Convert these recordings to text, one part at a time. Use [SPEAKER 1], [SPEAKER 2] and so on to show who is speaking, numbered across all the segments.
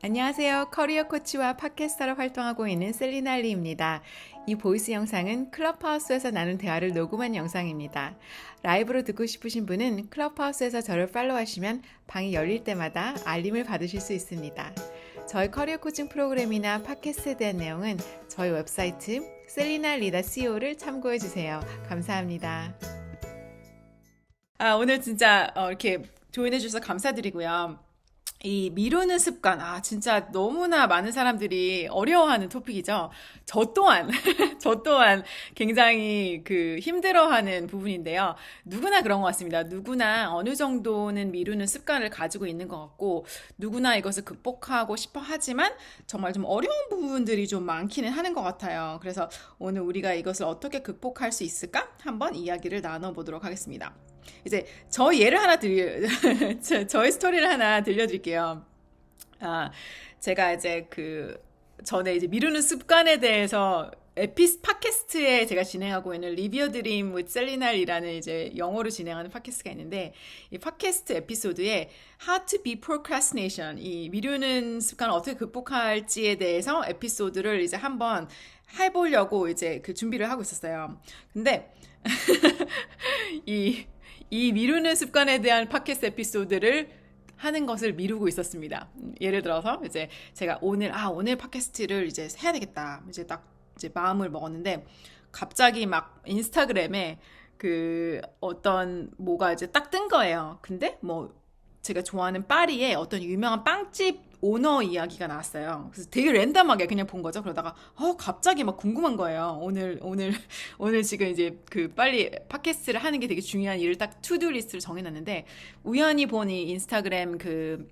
[SPEAKER 1] 안녕하세요. 커리어 코치와 팟캐스터로 활동하고 있는 셀리나 리입니다. 이 보이스 영상은 클럽하우스에서 나눈 대화를 녹음한 영상입니다. 라이브로 듣고 싶으신 분은 클럽하우스에서 저를 팔로우하시면 방이 열릴 때마다 알림을 받으실 수 있습니다. 저희 커리어 코칭 프로그램이나 팟캐스트에 대한 내용은 저희 웹사이트 셀리나 리다 CEO를 참고해 주세요. 감사합니다. 아, 오늘 진짜 어, 이렇게 조인해 주셔서 감사드리고요. 이 미루는 습관, 아, 진짜 너무나 많은 사람들이 어려워하는 토픽이죠. 저 또한, 저 또한 굉장히 그 힘들어하는 부분인데요. 누구나 그런 것 같습니다. 누구나 어느 정도는 미루는 습관을 가지고 있는 것 같고, 누구나 이것을 극복하고 싶어 하지만 정말 좀 어려운 부분들이 좀 많기는 하는 것 같아요. 그래서 오늘 우리가 이것을 어떻게 극복할 수 있을까? 한번 이야기를 나눠보도록 하겠습니다. 이제 저 예를 하나 들려 저의 스토리를 하나 들려드릴게요. 아 제가 이제 그 전에 이제 미루는 습관에 대해서 에피스 팟캐스트에 제가 진행하고 있는 리비어 드림 with 셀리날이라는 이제 영어로 진행하는 팟캐스트가 있는데 이 팟캐스트 에피소드에 How to be procrastination 이 미루는 습관을 어떻게 극복할지에 대해서 에피소드를 이제 한번 해보려고 이제 그 준비를 하고 있었어요. 근데 이, 이 미루는 습관에 대한 팟캐스트 에피소드를 하는 것을 미루고 있었습니다. 예를 들어서 이제 제가 오늘 아 오늘 팟캐스트를 이제 해야 되겠다. 이제 딱 이제 마음을 먹었는데 갑자기 막 인스타그램에 그 어떤 뭐가 이제 딱 뜬 거예요. 근데 뭐 제가 좋아하는 파리에 어떤 유명한 빵집 오너 이야기가 나왔어요. 그래서 되게 랜덤하게 그냥 본 거죠. 그러다가 어 갑자기 막 궁금한 거예요. 오늘 오늘 오늘 지금 이제 그 빨리 팟캐스트를 하는 게 되게 중요한 일을 딱 투두 리스트를 정해놨는데 우연히 보니 인스타그램 그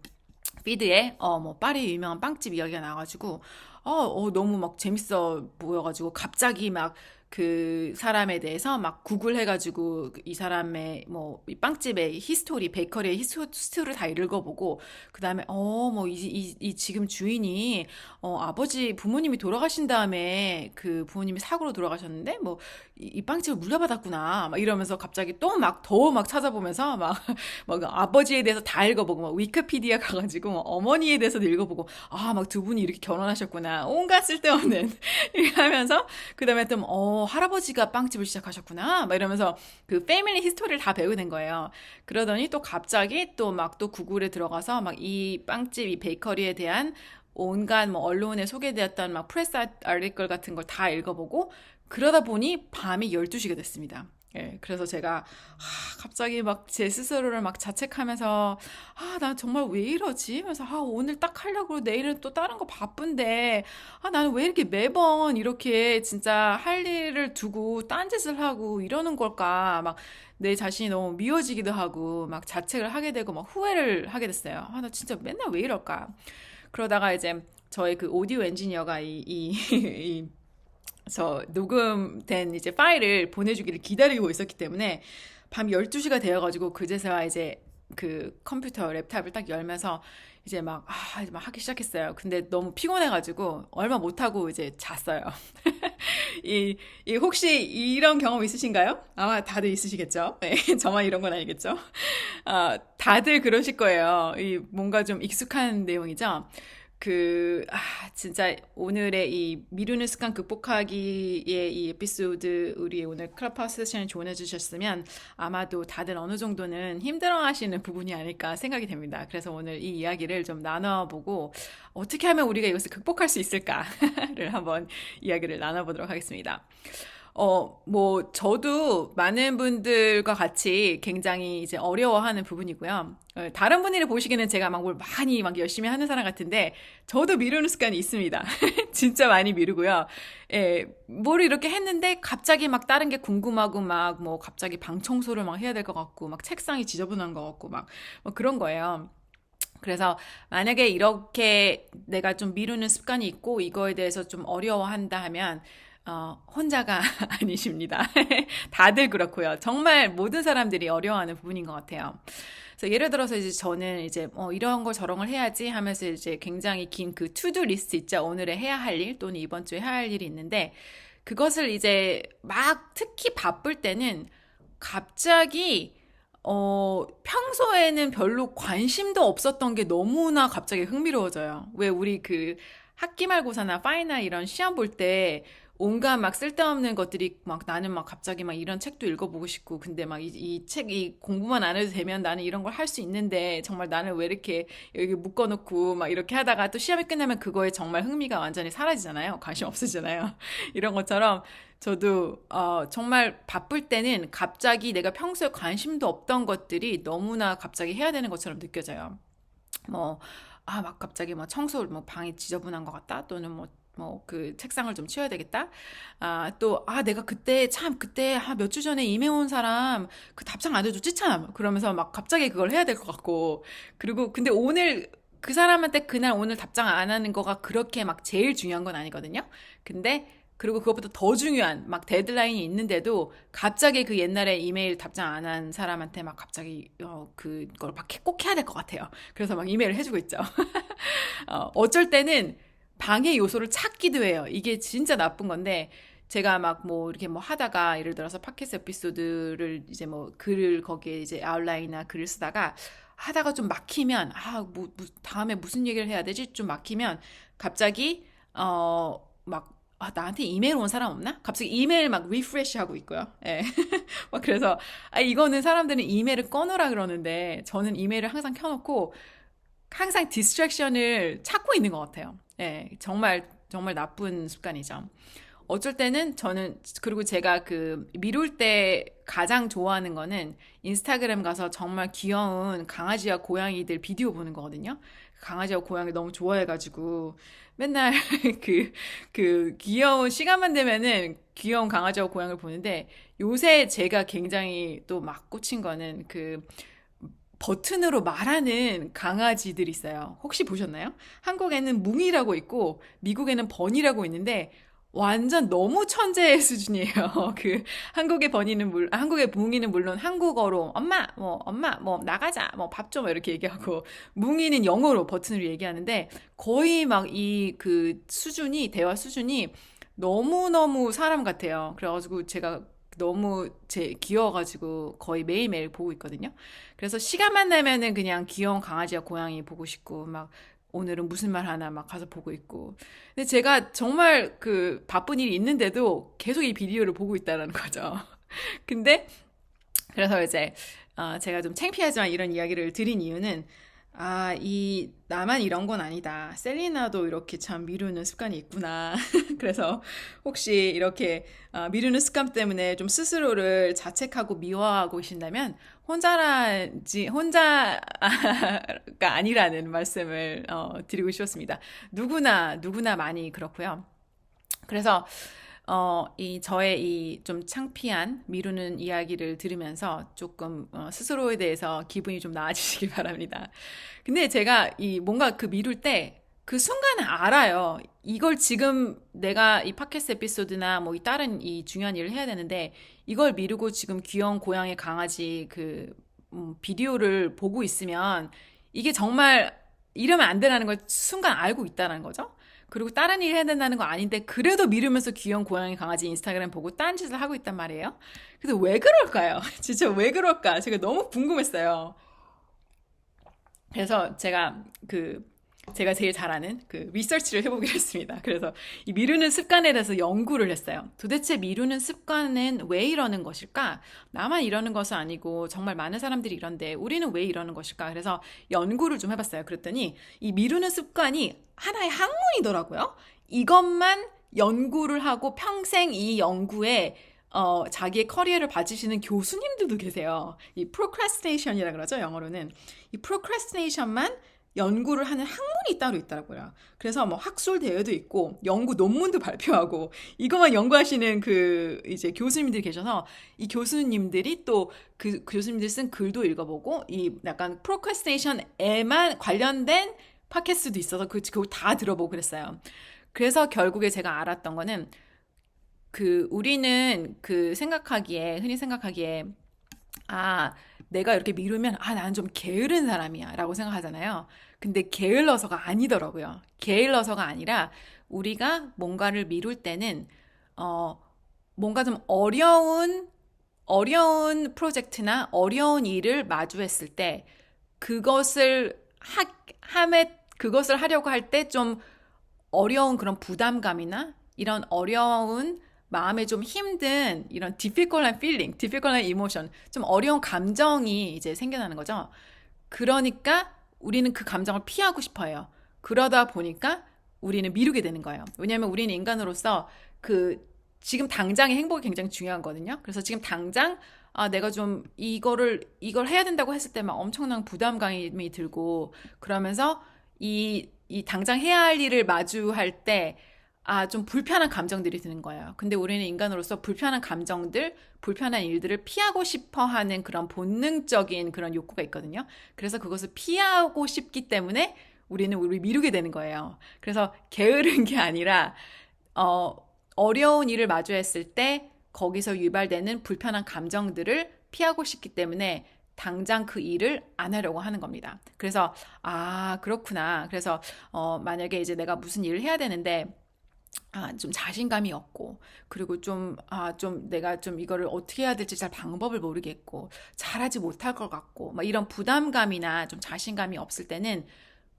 [SPEAKER 1] 피드에 어 뭐 파리 유명한 빵집 이야기가 나와가지고 어, 어 너무 막 재밌어 보여가지고 갑자기 막 그 사람에 대해서 막 구글 해가지고 이 사람의 뭐 빵집의 히스토리, 베이커리의 히스토리를 다 읽어보고 그 다음에 어 뭐 이 이, 이 지금 주인이 어 아버지 부모님이 돌아가신 다음에 그 부모님이 사고로 돌아가셨는데 뭐이 빵집을 물려받았구나 막 이러면서 갑자기 또 막 더 막 찾아보면서 막 막 아버지에 대해서 다 읽어보고 막 위키피디아 가가지고 막 어머니에 대해서도 읽어보고 아 막 두 분이 이렇게 결혼하셨구나. 온갖 쓸데없는 이렇게 하면서 그 다음에 또어 할아버지가 빵집을 시작하셨구나. 막 이러면서 그 패밀리 히스토리를 다 배우게 된 거예요. 그러더니 또 갑자기 또 막 또 구글에 들어가서 막 이 빵집, 이 베이커리에 대한 온갖 뭐 언론에 소개되었던 막 프레스 아티클 같은 걸 다 읽어보고 그러다 보니 밤이 12시가 됐습니다. 예, 그래서 제가 아, 갑자기 막 제 스스로를 막 자책하면서 아, 나 정말 왜 이러지? 그래서 아, 오늘 딱 하려고 내일은 또 다른 거 바쁜데 아, 나는 왜 이렇게 매번 이렇게 진짜 할 일을 두고 딴짓을 하고 이러는 걸까? 막 내 자신이 너무 미워지기도 하고 막 자책을 하게 되고 막 후회를 하게 됐어요. 아, 나 진짜 맨날 왜 이럴까? 그러다가 이제 저의 그 오디오 엔지니어가 이, 이, 이 저 녹음된 이제 파일을 보내주기를 기다리고 있었기 때문에 밤 12시가 되어가지고 그제서야 이제 그 컴퓨터 랩탑을 딱 열면서 이제 막, 아, 이제 막 하기 시작했어요. 근데 너무 피곤해가지고 얼마 못하고 이제 잤어요. 이, 이, 혹시 이런 경험 있으신가요? 아마 다들 있으시겠죠? 네, 저만 이런 건 아니겠죠? 아, 다들 그러실 거예요. 이 뭔가 좀 익숙한 내용이죠? 그, 아, 진짜 오늘의 이 미루는 습관 극복하기의 이 에피소드 우리 오늘 클럽하우스 세션을 조언해 주셨으면 아마도 다들 어느 정도는 힘들어 하시는 부분이 아닐까 생각이 됩니다. 그래서 오늘 이 이야기를 좀 나눠보고 어떻게 하면 우리가 이것을 극복할 수 있을까를 한번 이야기를 나눠보도록 하겠습니다. 어, 뭐, 저도 많은 분들과 같이 굉장히 이제 어려워하는 부분이고요. 어, 다른 분들이 보시기에는 제가 막 뭘 많이 막 열심히 하는 사람 같은데, 저도 미루는 습관이 있습니다. 진짜 많이 미루고요. 예, 뭘 이렇게 했는데, 갑자기 막 다른 게 궁금하고, 막 뭐, 갑자기 방 청소를 막 해야 될 것 같고, 막 책상이 지저분한 것 같고, 막, 뭐 그런 거예요. 그래서 만약에 이렇게 내가 좀 미루는 습관이 있고 이거에 대해서 좀 어려워한다 하면 어, 혼자가 아니십니다. 다들 그렇고요. 정말 모든 사람들이 어려워하는 부분인 것 같아요. 그래서 예를 들어서 이제 저는 이제 어, 이런 걸 저런 걸 해야지 하면서 이제 굉장히 긴 그 투두 리스트 있죠. 오늘의 해야 할 일 또는 이번 주에 해야 할 일이 있는데 그것을 이제 막 특히 바쁠 때는 갑자기 어, 평소에는 별로 관심도 없었던 게 너무나 갑자기 흥미로워져요. 왜 우리 그 학기 말고사나 파이나 이런 시험 볼때 온갖 막 쓸데없는 것들이 막 나는 막 갑자기 막 이런 책도 읽어보고 싶고 근데 막 이, 이 책, 이 공부만 안 해도 되면 나는 이런 걸 할 수 있는데 정말 나는 왜 이렇게 여기 묶어놓고 막 이렇게 하다가 또 시험이 끝나면 그거에 정말 흥미가 완전히 사라지잖아요. 관심 없어지잖아요. 이런 것처럼 저도 어, 정말 바쁠 때는 갑자기 내가 평소에 관심도 없던 것들이 너무나 갑자기 해야 되는 것처럼 느껴져요. 뭐, 아, 막 갑자기 뭐 청소를 뭐 방이 지저분한 것 같다? 또는 뭐, 뭐 그 책상을 좀 치워야 되겠다? 아, 또, 아, 내가 그때 참 그때 아, 몇 주 전에 이메일 온 사람 그 답장 안 해줬지 참? 그러면서 막 갑자기 그걸 해야 될 것 같고. 그리고 근데 오늘 그 사람한테 그날 오늘 답장 안 하는 거가 그렇게 막 제일 중요한 건 아니거든요. 근데 그리고 그것보다 더 중요한 막 데드라인이 있는데도 갑자기 그 옛날에 이메일 답장 안 한 사람한테 막 갑자기 어, 그걸 막 꼭 해야 될 것 같아요. 그래서 막 이메일을 해주고 있죠. 어, 어쩔 때는 방해 요소를 찾기도 해요. 이게 진짜 나쁜 건데 제가 막 뭐 이렇게 뭐 하다가 예를 들어서 팟캐스트 에피소드를 이제 뭐 글을 거기에 이제 아웃라인이나 글을 쓰다가 하다가 좀 막히면 아, 뭐, 뭐 다음에 무슨 얘기를 해야 되지? 좀 막히면 갑자기 어막 아, 나한테 이메일 온 사람 없나? 갑자기 이메일 막 리프레시 하고 있고요. 예. 막 그래서, 아, 이거는 사람들은 이메일을 꺼놓으라 그러는데, 저는 이메일을 항상 켜놓고, 항상 디스트랙션을 찾고 있는 것 같아요. 예. 정말, 정말 나쁜 습관이죠. 어쩔 때는 저는, 그리고 제가 그, 미룰 때 가장 좋아하는 거는 인스타그램 가서 정말 귀여운 강아지와 고양이들 비디오 보는 거거든요. 강아지와 고양이 너무 좋아해가지고, 맨날 그, 그 귀여운 시간만 되면은 귀여운 강아지와 고양이를 보는데 요새 제가 굉장히 또 막 꽂힌 거는 그 버튼으로 말하는 강아지들이 있어요. 혹시 보셨나요? 한국에는 뭉이라고 있고 미국에는 버니라고 있는데 완전 너무 천재 수준이에요. 그 한국의 버니는 물 한국의 뭉이는 물론 한국어로 엄마 뭐 엄마 뭐 나가자 뭐 밥 좀 이렇게 얘기하고 뭉이는 영어로 버튼으로 얘기하는데 거의 막 이 그 수준이 대화 수준이 너무너무 사람 같아요. 그래가지고 제가 너무 제 귀여워가지고 거의 매일매일 보고 있거든요. 그래서 시간만 나면은 그냥 귀여운 강아지와 고양이 보고 싶고 막 오늘은 무슨 말 하나 막 가서 보고 있고. 근데 제가 정말 그 바쁜 일이 있는데도 계속 이 비디오를 보고 있다는 거죠. 근데 그래서 이제 어, 제가 좀 창피하지만 이런 이야기를 드린 이유는 아, 이, 나만 이런 건 아니다. 셀리나도 이렇게 참 미루는 습관이 있구나. 그래서 혹시 이렇게 어, 미루는 습관 때문에 좀 스스로를 자책하고 미워하고 계신다면 혼자라지, 혼자가 아니라는 말씀을 어, 드리고 싶었습니다. 누구나, 누구나 많이 그렇고요. 그래서 어, 이 저의 이 좀 창피한 미루는 이야기를 들으면서 조금 어, 스스로에 대해서 기분이 좀 나아지시길 바랍니다. 근데 제가 이 뭔가 그 미룰 때 그 순간에 알아요. 이걸 지금 내가 이 팟캐스트 에피소드나 뭐 이 다른 이 중요한 일을 해야 되는데 이걸 미루고 지금 귀여운 고양이 강아지 그 음, 비디오를 보고 있으면 이게 정말 이러면 안 되라는 걸 순간 알고 있다는 거죠. 그리고 다른 일 해야 된다는 거 아닌데 그래도 미루면서 귀여운 고양이 강아지 인스타그램 보고 딴 짓을 하고 있단 말이에요. 근데 왜 그럴까요? 진짜 왜 그럴까? 제가 너무 궁금했어요. 그래서 제가 그 제가 제일 잘하는 그 리서치를 해보기로 했습니다. 그래서 이 미루는 습관에 대해서 연구를 했어요. 도대체 미루는 습관은 왜 이러는 것일까? 나만 이러는 것은 아니고 정말 많은 사람들이 이런데 우리는 왜 이러는 것일까? 그래서 연구를 좀 해봤어요. 그랬더니 이 미루는 습관이 하나의 학문이더라고요. 이것만 연구를 하고 평생 이 연구에 어, 자기의 커리어를 바치시는 교수님들도 계세요. 이 procrastination이라 그러죠, 영어로는. 이 procrastination만 연구를 하는 학문이 따로 있더라고요. 그래서 뭐 학술 대회도 있고 연구 논문도 발표하고 이것만 연구하시는 그 이제 교수님들이 계셔서 이 교수님들이 또 그 교수님들 쓴 글도 읽어보고 이 약간 프로퀘스테이션에만 관련된 팟캐스트도 있어서 그 그거 다 들어보고 그랬어요. 그래서 결국에 제가 알았던 거는 그 우리는 그 생각하기에 흔히 생각하기에 아 내가 이렇게 미루면 아 나는 좀 게으른 사람이야라고 생각하잖아요. 근데 게을러서가 아니더라고요. 게을러서가 아니라 우리가 뭔가를 미룰 때는 어 뭔가 좀 어려운 어려운 프로젝트나 어려운 일을 마주했을 때 그것을 하, 함에 그것을 하려고 할 때 좀 어려운 그런 부담감이나 이런 어려운 마음에 좀 힘든 이런 difficult한 feeling, difficult한 emotion, 좀 어려운 감정이 이제 생겨나는 거죠. 그러니까 우리는 그 감정을 피하고 싶어요. 그러다 보니까 우리는 미루게 되는 거예요. 왜냐하면 우리는 인간으로서 그 지금 당장의 행복이 굉장히 중요하거든요. 그래서 지금 당장 아, 내가 좀 이거를 이걸 해야 된다고 했을 때 막 엄청난 부담감이 들고 그러면서 이, 이 당장 해야 할 일을 마주할 때 아, 좀 불편한 감정들이 드는 거예요. 근데 우리는 인간으로서 불편한 감정들, 불편한 일들을 피하고 싶어 하는 그런 본능적인 그런 욕구가 있거든요. 그래서 그것을 피하고 싶기 때문에 우리는 우리 미루게 되는 거예요. 그래서 게으른 게 아니라, 어, 어려운 일을 마주했을 때 거기서 유발되는 불편한 감정들을 피하고 싶기 때문에 당장 그 일을 안 하려고 하는 겁니다. 그래서, 아, 그렇구나. 그래서, 어, 만약에 이제 내가 무슨 일을 해야 되는데, 아, 좀 자신감이 없고, 그리고 좀, 아, 좀 내가 좀 이거를 어떻게 해야 될지 잘 방법을 모르겠고, 잘하지 못할 것 같고, 막 이런 부담감이나 좀 자신감이 없을 때는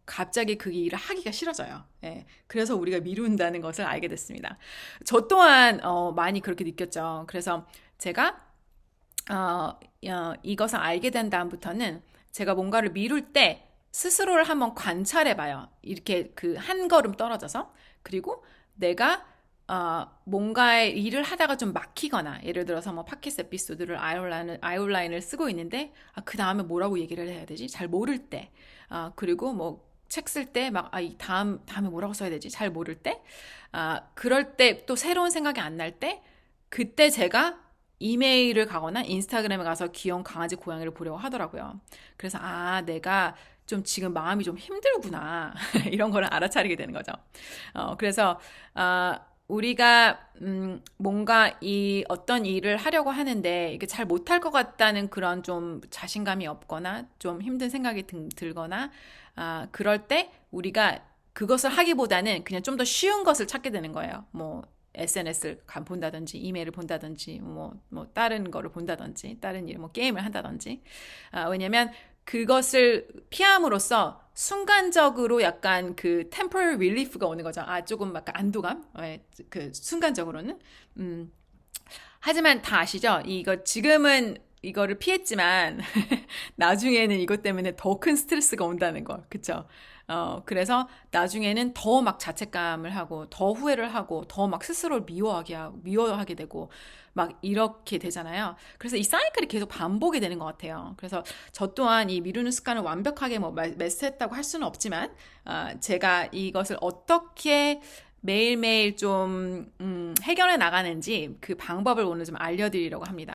[SPEAKER 1] 갑자기 그 일을 하기가 싫어져요. 예. 그래서 우리가 미룬다는 것을 알게 됐습니다. 저 또한, 어, 많이 그렇게 느꼈죠. 그래서 제가, 어, 어, 이것을 알게 된 다음부터는 제가 뭔가를 미룰 때 스스로를 한번 관찰해 봐요. 이렇게 그 한 걸음 떨어져서. 그리고 내가 어, 뭔가의 일을 하다가 좀 막히거나 예를 들어서 뭐 팟캐스트 에피소드를 아이올라인을, 아이올라인을 쓰고 있는데 아, 그 다음에 뭐라고 얘기를 해야 되지? 잘 모를 때 아, 그리고 뭐 책 쓸 때 막 아, 이 다음 다음에 뭐라고 써야 되지? 잘 모를 때 아, 그럴 때 또 새로운 생각이 안 날 때 그때 제가 이메일을 가거나 인스타그램에 가서 귀여운 강아지 고양이를 보려고 하더라고요. 그래서 아 내가 좀 지금 마음이 좀 힘들구나 이런 거를 알아차리게 되는 거죠. 어, 그래서 어, 우리가 음, 뭔가 이 어떤 일을 하려고 하는데 이게 잘 못할 것 같다는 그런 좀 자신감이 없거나 좀 힘든 생각이 든, 들거나 아, 그럴 때 우리가 그것을 하기보다는 그냥 좀 더 쉬운 것을 찾게 되는 거예요. 뭐 SNS를 본다든지 이메일을 본다든지 뭐, 뭐 다른 거를 본다든지 다른 일, 뭐 게임을 한다든지 아, 왜냐면 그것을 피함으로써 순간적으로 약간 그 temporary relief가 오는 거죠. 아 조금 약간 안도감, 네, 그 순간적으로는. 음. 하지만 다 아시죠? 이거 지금은 이거를 피했지만 나중에는 이것 때문에 더 큰 스트레스가 온다는 거, 그쵸? 어, 그래서 나중에는 더 막 자책감을 하고, 더 후회를 하고, 더 막 스스로를 미워하게 미워하게 되고, 막 이렇게 되잖아요. 그래서 이 사이클이 계속 반복이 되는 것 같아요. 그래서 저 또한 이 미루는 습관을 완벽하게 뭐 메스했다고 할 수는 없지만, 어, 제가 이것을 어떻게 매일매일 좀, 음, 해결해 나가는지 그 방법을 오늘 좀 알려드리려고 합니다.